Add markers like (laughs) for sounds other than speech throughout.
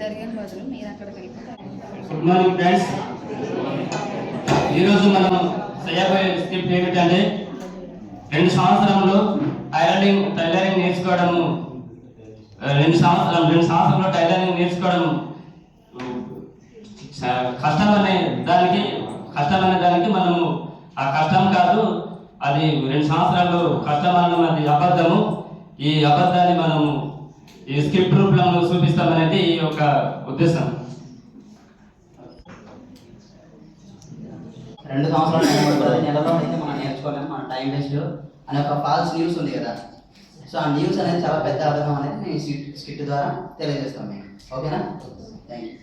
మీరు అక్కడికి good morning friends ఈరోజు మనం చేయబోయే స్క్రిప్ట్ ఏమిటంటే రెండు సంవత్సరంలో టైలరింగ్ టైలరింగ్ నేర్చుకోవడము రెండు సంవత్సరం రెండు సంవత్సరంలో టైలరింగ్ నేర్చుకోవడం కష్టమనే కష్టం అనే దానికి కష్టం అనే దానికి మనము ఆ కష్టం కాదు అది రెండు సంవత్సరాలు కష్టం అన్నది అబద్ధము. ఈ అబద్ధాన్ని మనము ఈ స్క్రిప్ట్ రూపంలో చూపిస్తామనేది యొక్క ఉద్దేశం. రెండు సంవత్సరాలు టైం పడుతుంది. నెలలో అయితే మనం నేర్చుకోలేము మన టైం వేస్ట్. అనే ఒక ఫాల్స్ న్యూస్ ఉంది కదా. సో ఆ న్యూస్ అనేది చాలా పెద్ద అబద్ధం అనేది నేను స్కిట్ స్కిట్ ద్వారా తెలియజేస్తాను మీకు. ఓకేనా? థ్యాంక్ యూ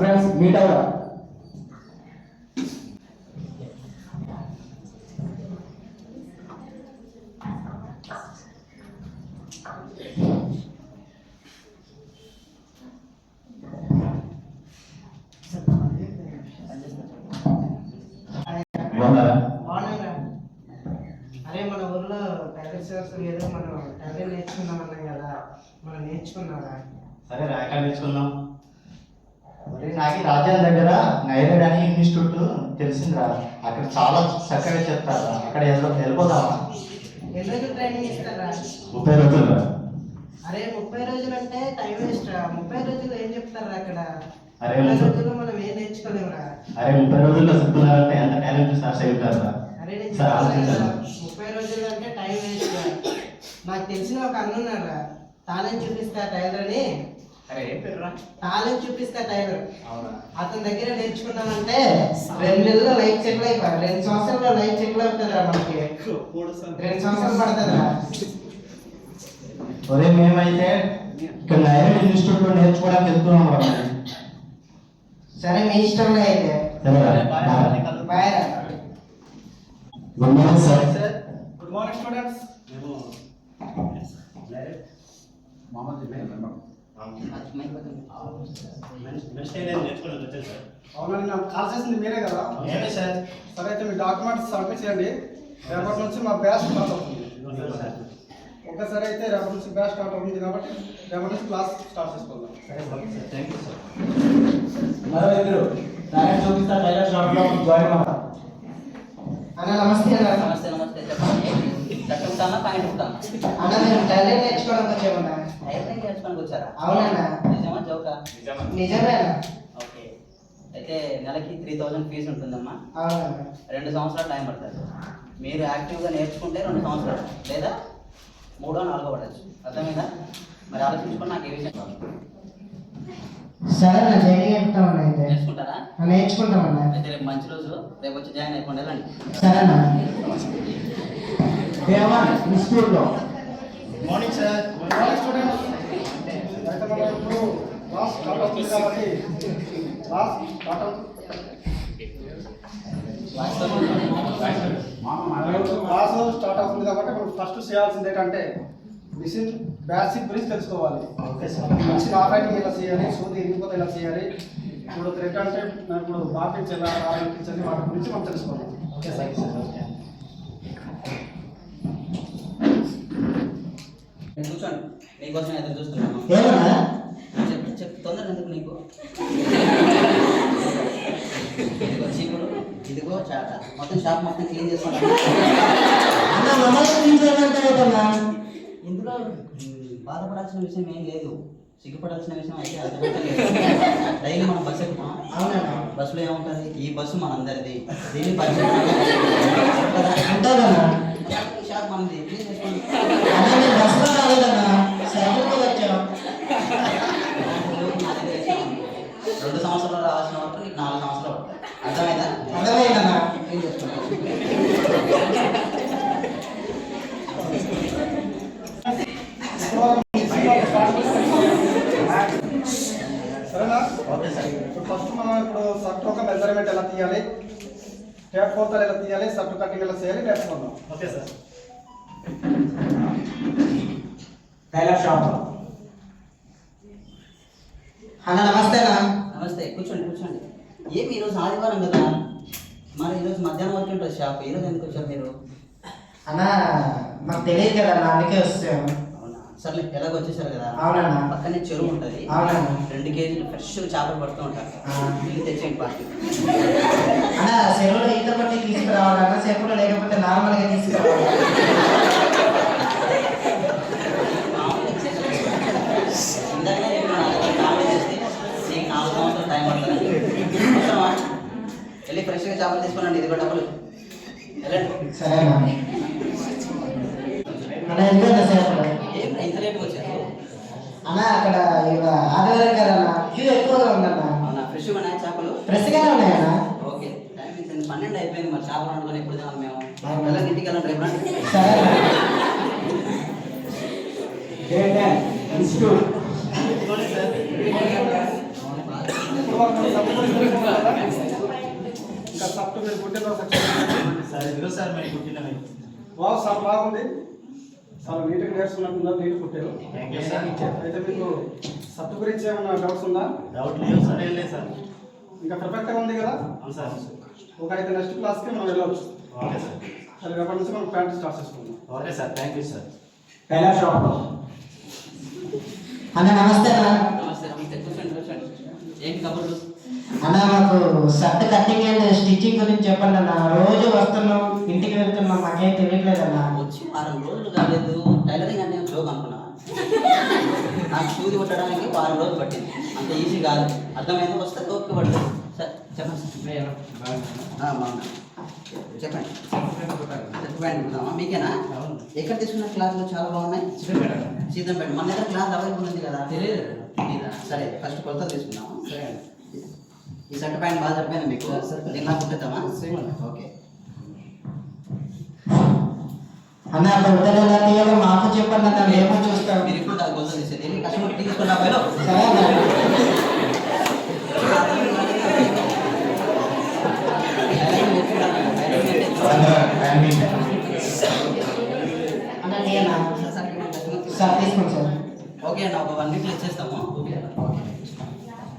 ఫ్రెండ్స్ మీట్ అవ్వరా బాగున్నారా బాగున్నాయిరా అరే మన ఊర్లో సార్స్ ఏదో మనం టైలర్ నేర్చుకుందాం అన్నాం కదా మనం నేర్చుకున్నారా? సరే రా ఎక్కడ నేర్చుకుందాం మరి నాకు రాజ్యాల దగ్గర నైరేడ్ అని ఇన్స్టిట్యూట్ తెలిసిందిరా. అక్కడ చాలా చక్కగా చెప్తారా అక్కడ వెళ్ళ- వెళ్ళిపోదామా? ఎన్ని రోజులు ట్రైనింగ్ ఇస్తారా ముప్పై రోజులు అరే ముప్పై రోజులు అంటే టైం వేస్ట్ రా. ముప్పై రోజులు ఏం చెప్తారా అక్కడ? అరే ముప్పై రోజుల్లో మనం ఏం నేర్చుకోలేమురా? అరే ముప్పై రోజుల్లో చెప్తున్నారంటే ఎంత టాలెంట్ అయి ఉంటారా అరే నేను సరే, చెప్పాను కదా, ఆలోచించండి. ముప్పై రోజులు అంటే టైం వేస్ట్ రా నాకు తెలిసిన ఒక అన్న ఉన్నారా టాలెంట్ చూపిస్తా టైలర్ అని. అరే ఏం పేరురా టాలెంట్ చూపిస్తా టైలర్. అవునా? అతని దగ్గర నేర్చుకున్నామంటే రెండు నెలల్లో లైఫ్ సెటిల్ అయిపోయి రెండు సంవత్సరాల్లో లైఫ్ సెటిల్ అవుతుందిరా మనకి రెండు సంవత్సరాలు పడుతుందిరా ఒరే మేమైతే ఇక్కడ నైరేడ్ ఇన్స్టిట్యూట్లో నేర్చుకోవడానికి వెళ్తున్నాం రా. సరే మీ ఇష్టంలో అయితే. సరేరా బాయ్ రా good morning sir good morning students. అవునండి నాకు కాల్ చేసింది మీరే కదా? సార్. సరే అయితే మీ డాక్యుమెంట్స్ సబ్మిట్ చేయండి. రేపటి నుంచి మా బ్యాచ్ స్టార్ట్ అవుతుంది. ఒకసారి అయితే రేపటి నుంచి బ్యాచ్ స్టార్ట్ అవుతుంది కాబట్టి రేపటి నుంచి క్లాస్ స్టార్ట్ చేసుకుందాం. Thank you sir. మరో ఇద్దరు జాయిన్ అవ్వరా అన్న నమస్తే నమస్తే నమస్తే. చెప్పండి. ప్యాంట్ ఉంటానా అన్న మేము టైలర్ నేర్చుకోవడానికి వచ్చామన్నా టైలరింగ్ నేర్చుకోడానికి వచ్చారా? అవునన్నా. నిజమా? జోకా? నిజమే. అన్న ఓకే. అయితే నెలకి త్రీ థౌజండ్ ఫీజు ఉంటుందమ్మా. అవునన్నా. రెండు సంవత్సరాలు టైం పడుతుంది. మీరు యాక్టివ్గా నేర్చుకుంటే రెండు సంవత్సరాలు. లేదా? మూడో నాలుగో పడచ్చు. అర్థమైందా? మరి ఆలోచించుకొని నాకు ఏ విషయం కావాలి? సరే అన్న జైలు చెప్తామన్నా అయితే. నేర్చుకుంటారా? నేర్చుకుంటామన్నా అయితే రేపు మంచి రోజు. రేపు వచ్చి జాయిన్ అయిపోండి. వెళ్ళండి. సరే అన్న దేవా ఇన్స్టిట్యూట్లో మార్నింగ్ సార్. మార్నింగ్ స్టూడెంట్స్ అయితే మనం ఇప్పుడు క్లాస్ స్టార్ట్ అవుతుంది కాబట్టి క్లాస్ స్టార్ట్ అవుతుంది క్లాస్ స్టార్ట్ అవుతుంది కాబట్టి మనం ఫస్ట్ చేయాల్సింది ఏంటంటే మిషన్ బేసిక్ గురించి తెలుసుకోవాలి. Okay sir. మిషన్ ఆపరేటింగ్ ఎలా చేయాలి సూది ఇరిగిపోతే ఎలా చేయాలి ఇప్పుడు థ్రెడ్ అంటే ఇప్పుడు బాపించి ఎలా ఆరంభించాలి వాటి గురించి మనం తెలుసుకోవాలి. ఓకే సార్ సార్ ఓకే నేను కూర్చోండి నీకోసం ఎదురు చూస్తున్నాను. చెప్పు చెప్పు తొందరగా ఎందుకు నీకు? ఇదిగో చీపురు ఇదిగో చాట. మొత్తం షాప్ మొత్తం క్లీన్ చేసుకుంటాను ఇందులో బాధపడాల్సిన విషయం ఏం లేదు. సిగ్గుపడాల్సిన విషయం అయితే డైలీ మనం బస్సు ఎక్కుతాం. అవునన్నా. బస్సులో ఏముంటుంది? ఈ బస్సు మనందరిది. ఈ షాప్ మనది. రెండు సంవత్సరాలు రావాల్సిన వరకు నీకు నాలుగు సంవత్సరాలు పడతాయి అర్థమైందా? అర్థమైందన్నా చేసుకోండి సరేనా? Okay sir. ఇప్పుడు ఫస్ట్ మనం ఇప్పుడు షర్ట్ ఒక మెజర్మెంట్ ఎలా తీయాలి? టేప్ కోతలు ఎలా తీయాలి? షర్ట్ కటింగ్ ఎలా చేయాలి? నేర్చుకుందాం ఓకే సార్. టైలర్ షాప్ అన్న నమస్తే అన్న. నమస్తే కూర్చోండి కూర్చోండి. ఏమి ఈరోజు ఆదివారం కదా? మరి ఈరోజు మధ్యాహ్నం వరకు ఉంటుంది షాప్? ఈరోజు ఎందుకు వచ్చారు మీరు? అన్న మాకు తెలియదు కదా అన్న అందుకే వస్తాము అవునా? సర్లే ఎలాగో వచ్చేసారు కదా? అవునన్నా. పక్కనే చెరువు ఉంటుంది. అవునన్నా. రెండు కేజీలు ఫ్రెష్ చేపలు పడుతూ ఉంటారు. వెళ్ళి తెచ్చేయండి పార్టీ. అన్న చెరువులో ఈత పట్టి తీసుకురావాలన్న చెరువులో లేకపోతే నార్మల్గా తీసుకురావాలి ఇందాకనే చెప్పినా కామెంట్ చేస్తే నీకు నాలుగు సంవత్సరాలు టైం పడుతుంది అవసరమా వెళ్ళి ఫ్రెష్గా చేపలు తీసుకున్నాండి ఇది కూడా డబ్బులు ఇంత వచ్చారు? అన్న అక్కడ ఆదివారం కదా అన్న క్యూ ఎక్కువగా ఉందన్న. అవునా ఫ్రెష్గా ఉన్నాయా చేపలు? ఫ్రెష్గానే ఉన్నాయన్న ఓకే టైం పన్నెండు అయిపోయింది మరి చేపలు వండుకొని ఎప్పుడు తినాలి మేము? వెళ్ళండి ఇంటికి వెళ్ళండి రేపు సరే. ఇంకా సాఫ్ట్వేర్ పుట్టిన సక్సెస్ సార్ ఇదిగో సార్ మరి కుట్టినవి వావ్ సార్ బాగుంది. చాలా నీట్గా నేర్చుకున్నట్టున్నారు నీట్ కుట్టారు థ్యాంక్ యూ సార్ అయితే మీకు సత్తు గురించి ఏమైనా డౌట్స్ ఉందా? డౌట్ లేదు సార్ ఏం లేదు సార్. ఇంకా పర్ఫెక్ట్గా ఉంది కదా? అవును సార్ ఒక అయితే నెక్స్ట్ క్లాస్కి మనం వెళ్ళవచ్చు. Okay sir. అది రేపటి నుంచి మనం ప్యాంట్ స్టార్ట్ చేసుకుందాం. Okay sir thank you sir tailor shop అన్న నమస్తే నమస్తే నమస్తే. కూర్చోండి కూర్చోండి. ఏంటి కబుర్లు? అన్న మాకు షర్ట్ కటింగ్ అండ్ స్టిచ్చింగ్ గురించి చెప్పండి అన్న. రోజు వస్తున్నాం ఇంటికి వెళ్తున్నాం మాకేం తెలియట్లేదు అన్న. వచ్చి వారం రోజులు కాలేదు టైలరింగ్ అంటే జోక్ అనుకున్నా. నాకు సూది కొట్టడానికి వారం రోజులు పట్టింది. అంత ఈజీ కాదు. అర్థమైంది? వస్తే ఓకే పడుతుంది సరే చెప్పండి. చెప్పండి. చెప్పండి? మీకేనా? ఎక్కడ తీసుకున్న క్లాసులు చాలా బాగున్నాయి? సీతంపేట. మన దగ్గర క్లాస్ అవైలబుల్ ఉంది కదా? తెలియదు సరే ఫస్ట్ కొలతలు తీసుకుందాం. ఈ షర్ట్ ప్యాంట్ బాగా సరిపోయింది మీకు. దీనిలా కుట్టిద్దామా ఓకే. అన్న ఎలా తీయాలో మాకు చెప్పండి అన్న మేము చూస్తాం మీరు ఇప్పుడు దాకా కొలతలు తీసేది కస్టమర్ తీసుకున్నా పోయిలో సరే తీసుకోండి సార్ ఓకే అండి ఒక వన్ వీక్లో ఇచ్చేస్తాము.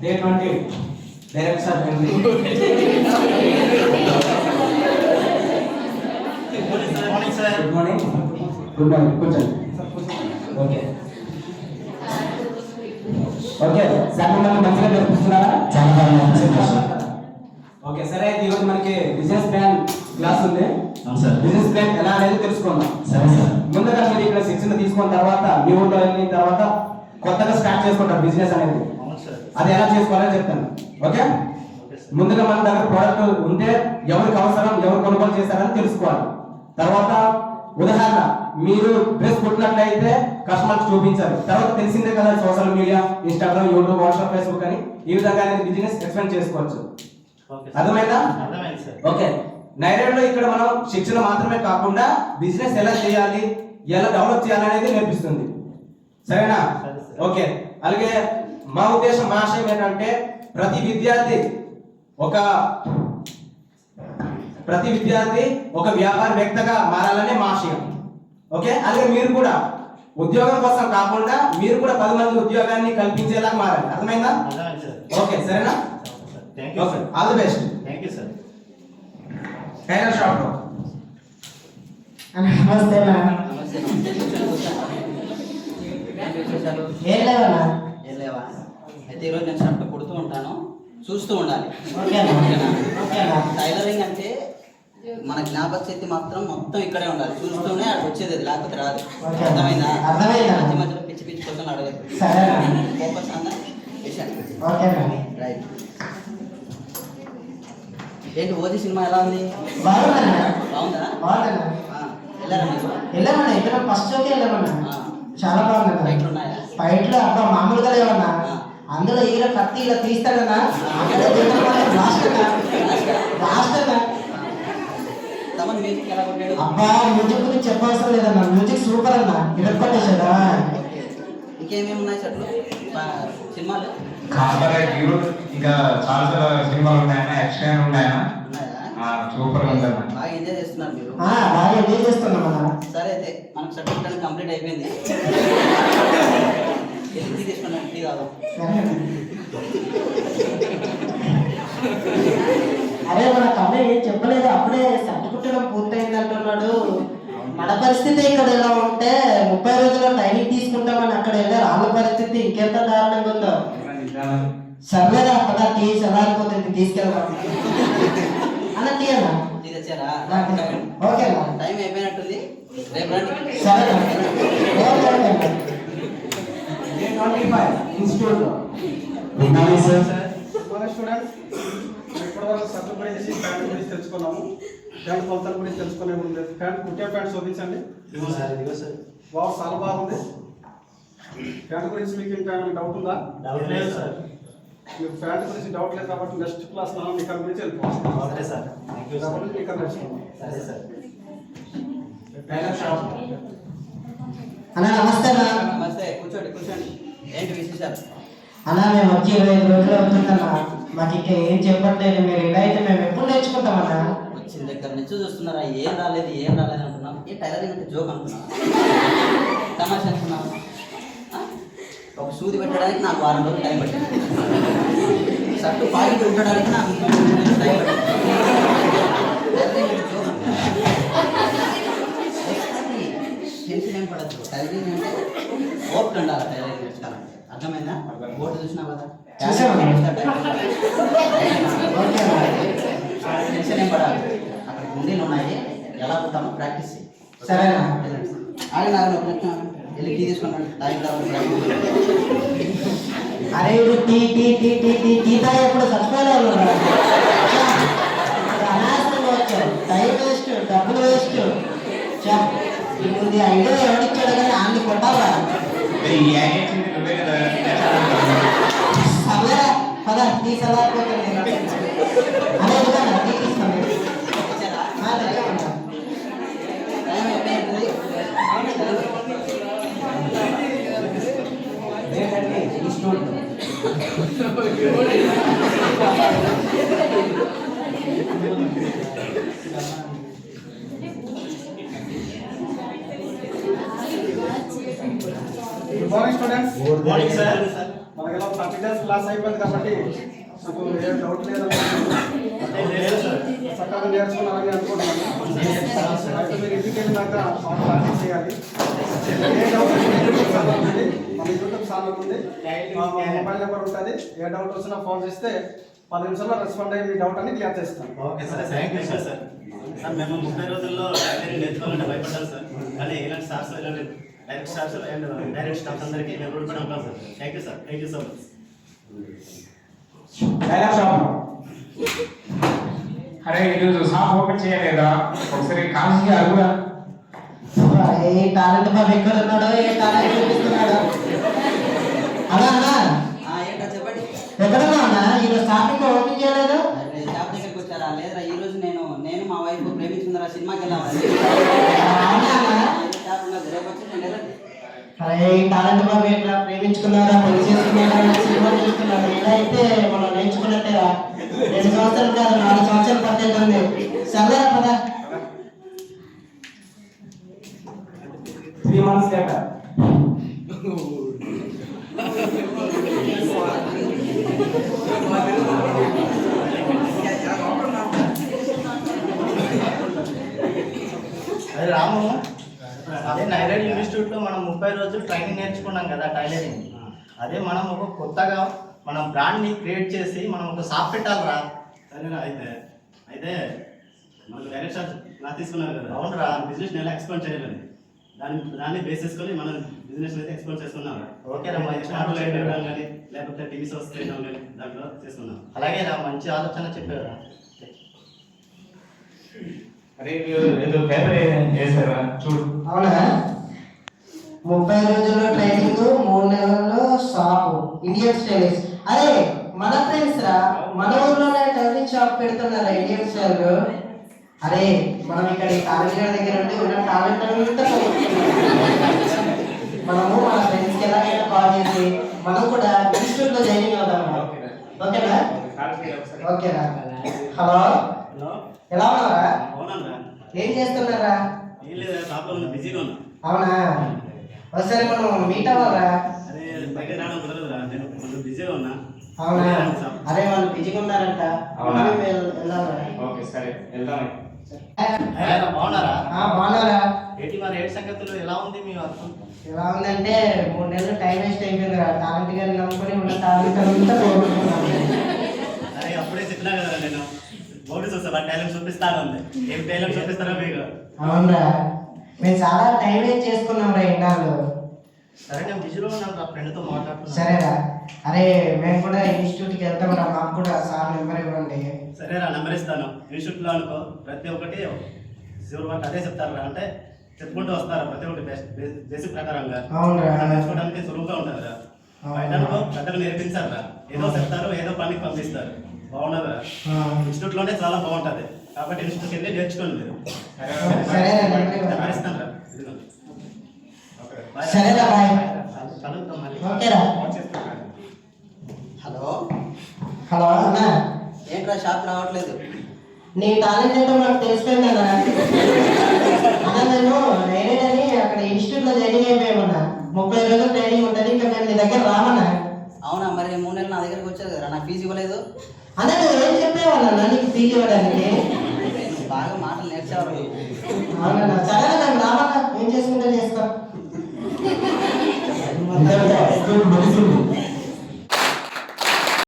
Day twenty direct sir good morning good morning కూర్చోండి ఓకే ఓకే సార్ మిమ్మల్ని మంచిగా నేర్పిస్తున్నారా చాలా బాగా ఓకే సరే అయితే ఈరోజు మనకి బిజినెస్ ప్లాన్ క్లాస్ ఉంది సార్ బిజినెస్ ప్లాన్ ఎలా అనేది తెలుసుకుందాం సరే సార్ ముందుగా మీరు ఇక్కడ శిక్షణ తీసుకున్న తర్వాత మీ ఊళ్ళో వెళ్ళిన తర్వాత కొత్తగా స్టార్ట్ చేసుకుంటారు బిజినెస్ అనేది సార్ అది ఎలా చేసుకోవాలని చెప్తాను ఓకే? ముందుగా మన దగ్గర ప్రోడక్ట్ ఉంటే ఎవరికి అవసరం ఎవరు కొనుగోలు చేస్తారని తెలుసుకోవాలి. తర్వాత ఉదాహరణ మీరు డ్రెస్ కుట్టినట్లయితే కస్టమర్కి చూపించాలి. తర్వాత తెలిసిందే కదా social media Instagram YouTube WhatsApp Facebook అని ఈ విధంగా అనేది బిజినెస్ ఎక్స్పెండ్ చేసుకోవచ్చు. అర్థమైందా? ఓకే. నైరాడ్లో ఇక్కడ మనం శిక్షణ మాత్రమే కాకుండా బిజినెస్ ఎలా చేయాలి ఎలా డెవలప్ చేయాలి అనేది నేర్పిస్తుంది. సరేనా? సరే సార్. ఓకే. అలాగే మా ఉద్దేశం మా ఆశయం ఏంటంటే ప్రతి విద్యార్థి ఒక ప్రతి విద్యార్థి ఒక వ్యాపార వ్యక్తగా మారాలనే మా ఆశయం. ఓకే? అలాగే మీరు కూడా ఉద్యోగం కోసం కాకుండా మీరు కూడా పది మంది ఉద్యోగాన్ని కల్పించేలా మారాలి. అర్థమైందా? ఓకే సరేనా? Okay all the best thank you sir tailor shop నమస్తే ఏం ఏం లేవా? అయితే ఈరోజు నేను షర్ట్ కుడుతూ ఉంటాను. చూస్తూ ఉండాలి. టైలరింగ్ అంటే మన జ్ఞాపక శక్తి మాత్రం మొత్తం ఇక్కడే ఉండాలి. చూస్తూనే అది వచ్చేది లేకపోతే రాదు. అర్థమైందా? మధ్య మధ్యలో పిచ్చి పిచ్చి క్వశ్చన్ అడగదు ఫోకస్ అన్న రైట్. ఏంటి ఓజీ సినిమా ఎలా ఉంది? బాగుందా? వెళ్ళామన్నా ఫస్ట్ షోకి వెళ్ళామన్నా? చాలా బాగుందన్నా? ఫైట్లు ఉన్నాయా? ఫైట్లు అబ్బా మామూలుగా లేవన్నా. అందులో ఈడ కత్తి ఇలా తీస్తాడన్నా అబ్బా మ్యూజిక్ గురించి చెప్పవసరం లేదన్నా మ్యూజిక్ సూపర్ అన్నా ఇరగొట్టేశాడా ఓకే. ఇంకేమేమి ఉన్నాయి చెట్లు సినిమాలు? ఇంకా చాలా చాలా సినిమాలు ఉన్నాయన్న యాక్షన్ ఉన్నాయన్న. సూపర్ ఉందన్న బాగా ఎంజాయ్ చేస్తున్నారు మీరు. ఆ, బాగా ఎంజాయ్ చేస్తున్నాం సరే అయితే మనకు సర్టిఫికేట్ కంప్లీట్ అయిపోయింది. (laughs) తాగుదాం సరే అన్నా. ఏం చెప్పలేదు. అప్పుడే సర్టిఫికెట్ పూర్తయింది అంటున్నాడు మన పరిస్థితి ఇక్కడ ఎలా ఉంటే ముప్పై రోజుల్లో ట్రైనింగ్ తీసుకుంటామని అక్కడ వాళ్ళ పరిస్థితి ఇంకెంత దారుణంగా ఉందో. సర్వేరా పదా టీ చల్లారిపోతుంది తీసుకెళ్దాం. అన్న టీ అన్న? ఇది తెచ్చారా? ఓకే అన్న. టైం అయిపోయినట్టుంది. సరే మన స్టూడెంట్స్ ఇప్పటివరకు సర్దు గురించి ప్యాంట్ గురించి తెలుసుకున్నాము. ప్యాంట్ కొలతల గురించి తెలుసుకునే ఉంది ప్యాంట్ కుట్టే ప్యాంట్ చూపించండి. వావ్ చాలా బాగుంది. ప్యాంట్ గురించి మీకు ఇంకా ఏమైనా డౌట్ ఉందా? డౌట్ లేదు సార్. మీకు ప్యాంట్ గురించి డౌట్ లేదు కాబట్టి నెక్స్ట్ క్లాస్ మనం ఇక్కడ గురించి వెళ్ళిపోతాం ఓకే సార్. కాబట్టి ఇక్కడ సరే సార్. అన్న నమస్తే అన్న. నమస్తే కూర్చోండి కూర్చోండి. ఏంటి విశేషాలు? అన్న మేము వచ్చి ఇరవై ఐదు రోజులు అవుతుందన్న. మాకు ఇంకా ఏం చెప్పట్లేదు. మీరు ఇలా అయితే మేము ఎప్పుడు నేర్చుకుంటామన్నా? వచ్చిన దగ్గర నుంచి చూస్తున్నారా? ఏం రాలేదు ఏం రాలేదు అంటున్నాం ఏ టైలరింగ్ అంటే జోక్ అనుకున్నాం. తమాషా అనుకున్నాం? ఒక సూది పెట్టడానికి నాకు వారం రోజులు టైం పట్టింది. షర్టు పాకెట్ ఉండడానికి నాకు టైం పట్టింది. జోక్ అనుకున్నాం. ఏం పడద్దు టైలరింగ్ అంటే ఓపిక ఉండాలి టైలరింగ్ నేర్చుకోవాలంటే అర్థమైందా. బోర్డు చూసినావు కదా. టెన్షన్ ఏం పడాలి? అక్కడ గుండీలు ఉన్నాయి. ఎలా కుట్టామో ప్రాక్టీస్. సరేనా ఆగి నాకు ఒక నిమిషం. వెళ్ళి టీ తీసుకున్నాను టైం అరే ఇది tea tea tea tea tea tea తాగి ఎప్పుడు వచ్చారు. టైం వేస్ట్ డబ్బులు వేస్ట్. ఇప్పుడు ఐడియా ఎవరిచ్చాడు కానీ అన్ని కొట్టాలా ఈ యాడ్ చేసింది నువ్వే కదా సర్లే పద టీ సలారిపోతుంది అదే విధంగా టీ తీసుకోండి వచ్చారా? ఆ, తెచ్చామన్నా. టైం అయిపోయింది ఏంటంటే institute good morning students good morning sir మనకి థర్టీ డేస్ క్లాస్ అయిపోయింది కాబట్టి నాకు ఏం డౌట్ లేదు. చక్కగా నేర్చుకున్నారని అనుకుంటున్నాను. అయితే మీరు ఇంటికి వెళ్ళినాక ప్రాక్టీస్ చేయాలి. ఏ డౌట్ ఉంది మన యూట్యూబ్ ఛానల్ ఉంది. మా మొబైల్ నెంబర్ ఉంటుంది. ఏ డౌట్ వచ్చినా ఫోన్ చేస్తే పది నిమిషాల్లో రెస్పాండ్ అయ్యి మీ డౌట్ అని క్లియర్ చేస్తాను. Okay sir thank you sir sir sir మేము ముప్పై రోజుల్లో టైలరింగ్ నేర్చుకోవాలంటే భయపడ్డాం సార్ కానీ ఇలాంటి స్టాఫ్స్ ఇలాంటి direct staffs and direct staffs అందరికీ మేము రూపడి ఉంటాం sir thank you sir thank you so much dialogue shop అరే ఈరోజు షాప్ ఓపెన్ చేయలేదా? ఒకసారి కాల్సి అడుగురా. ఏ టాలెంట్ బాబు ఎక్కడ ఉన్నాడో ఏ టాలెంట్ చూపిస్తున్నాడో. అలా ఏంటో చెప్పండి. ఎక్కడున్నా అన్నా? ఈరోజు స్టార్టింగ్ ఓపెన్ చేయలేదు? షాప్ దగ్గరికి వచ్చారా? లేదురా ఈ రోజు నేను నేను మా వైఫ్ ప్రేమించుకుందరా సినిమాకి వెళ్ళామని అరే టాలెంట్ బాబు ఏంట్రా? ప్రేమించుకున్నారా? పెళ్ళి చేసుకున్నారా? సినిమా చూస్తున్నాడు ఇలా అయితే మనం నేర్చుకున్నట్టేరా రెండు సంవత్సరాలు కాదు నాలుగు సంవత్సరాలు పట్టేటుంది. సర్లే పదా. Three months later Ramu? అదే నైరాడ్ ఇన్స్టిట్యూట్లో మనం ముప్పై రోజులు ట్రైనింగ్ నేర్చుకున్నాం కదా టైలరింగ్ అదే మనం ఒక కొత్తగా మనం బ్రాండ్ని క్రియేట్ చేసి మనం ఒక షాప్ పెట్టాలిరా. సరేనా అయితే అయితే మనకు డైరెక్ట్ స్టాఫ్ క్లాస్ తీసుకున్నారు కదా. అవునురా. బిజినెస్ ఎలా ఎక్స్పాండ్ చేయాలని. దాన్ని దాన్ని బేస్ చేసుకొని మనం బిజినెస్ అయితే ఎక్స్పాండ్ చేసుకున్నాం మాట ఇవ్వడం కానీ లేకపోతే టీవీ షోస్ చేయడం కానీ దాంట్లో చేసుకున్నాం. అలాగే రా మంచి ఆలోచన చెప్పారా ముప్పై రోజుల్లో ట్రైనింగ్ మూడు నెలల్లో షాప్. ఇండియన్ స్టైలిష్ అరే మన ఫ్రెండ్స్ రా మన ఊర్లోనే టైలరింగ్ షాప్ పెడుతున్నారా ఇండియన్ స్టైల్ అరే మనం ఇక్కడ ఈ కాలేజీ దగ్గర ఉండి ఉన్న టాలెంట్ అంతా. మనము మన ఫ్రెండ్స్కి ఎలాగైనా కాల్ చేసి మనం కూడా ఇన్స్టిట్యూట్లో జాయిన్ అవుదాం ఓకేనా? ఓకేనా? హలో? హలో? ఎలా ఉన్నారా? అవునన్నా. ఏం చేస్తున్నారా? ఏం లేదు షాప్లో ఉన్న బిజీగా ఉన్నా. అవునా? ఒకసారి మనం మీట్ అవ్వాలా అరే దగ్గర రావడం కుదరదురా నేను కొంచెం బిజీగా ఉన్నా. అవునా? అరే వాళ్ళు బిజీగా ఉన్నారంట. అవునా? ఓకే సరే వెళ్దాం. బాగున్నారా? బాగున్నారా? ఏంటి మరి ఏడు సంగతులు? ఎలా ఉంది మీ వర్క్? ఎలా ఉందంటే మూడు నెలలు టైం వేస్ట్ అయిపోయింది రా టాలెంట్ గారిని నమ్ముకొని ఉన్న టాలెంట్ అంతా అరే అప్పుడే చెప్పినా కదా నేను. బోర్డు చూస్తా టాలెంట్ చూపిస్తాను ఏం టాలెంట్ చూపిస్తారో మీకు? అవునరా. మేము చాలా టైం వేస్ట్ చేసుకున్నాం రా ఇన్నాళ్ళు. సరే నేను బిజీలో ఉన్నాను నా ఫ్రెండ్తో మాట్లాడుతున్నాను. సరేరా. అరే మేము కూడా ఇన్స్టిట్యూట్కి వెళ్తాం రా మాకు కూడా సార్ నెంబర్ ఇవ్వండి. సరేరా నెంబర్ ఇస్తాను. ఇన్స్టిట్యూట్లో అనుకో ప్రతి ఒక్కటి శివుడు అదే చెప్తారా అంటే చెప్పుకుంటూ వస్తారా ప్రతి ఒక్కటి బెస్ట్ బేసిక్ ప్రకారంగా? అవునురా. నేర్చుకోవడానికి సులువుగా ఉంటుందిరా అవును. బయట అనుకో పెద్దలు నేర్పించారా ఏదో చెప్తారు ఏదో పనికి పంపిస్తారు. బాగున్నదిరా ఆ. ఇన్స్టిట్యూట్లోనే చాలా బాగుంటది. కాబట్టి ఇన్స్టిట్యూట్కి వెళ్ళి నేర్చుకోండి మీరు. సరేరా హలో? హలో అన్నా. ఏంట్రా షాప్ రావట్లేదు? నీ టాలెంట్ ఏంటో నాకు అన్నా. నేను అని అక్కడ ఇన్స్టిట్యూట్లో జాయిన్ అయిపోయామన్నా. ముప్పై రోజులు ట్రైనింగ్ ఉంటుంది ఇంకా మేము నీ దగ్గర రామన్నా. అవునా? మరి మూడు నెలలు నా దగ్గరికి వచ్చారు కదా నా ఫీజు ఇవ్వలేదు. అదే ఏం చెప్పేవాళ్ళ? నీకు ఫీజు ఇవ్వడానికి? బాగా మాటలు నేర్చేవారు అవునా? సరే రావాలా ఏం చేసుకుంటే చేస్తాం?